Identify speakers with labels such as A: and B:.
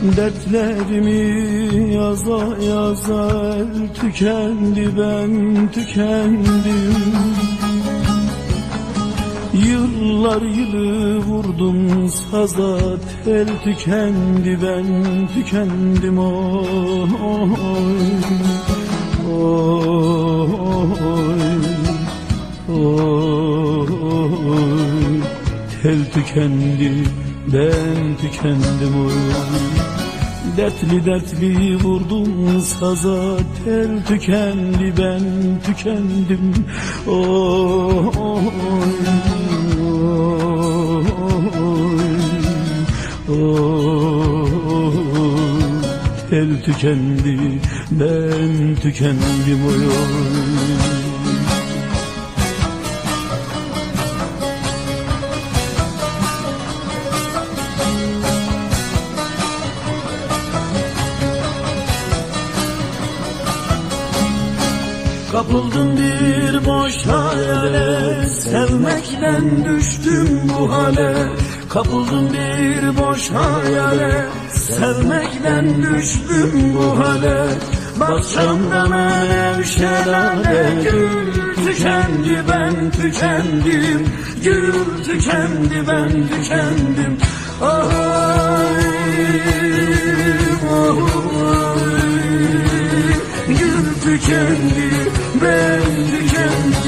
A: Dertlerimi yaza yaza tükendi ben tükendim. Yıllar yılı vurdum saza tel tükendi ben tükendim. Oy oy oy. Tel tükendi ben tükendim. Oy Dertli dertli vurdum saza tel tükendi ben tükendim. Oy oy oy tel tükendi ben tükendim oy oy Kapıldım bir boş hayale Sevmekten düştüm bu hale. Kapıldım bir boş hayale Sevmekten düştüm bu hale. Bahçemden alev şelale Gül tükendi ben tükendim. Gül tükendi ben tükendim. Ay, ay, Gül tükendi ben tükendim ay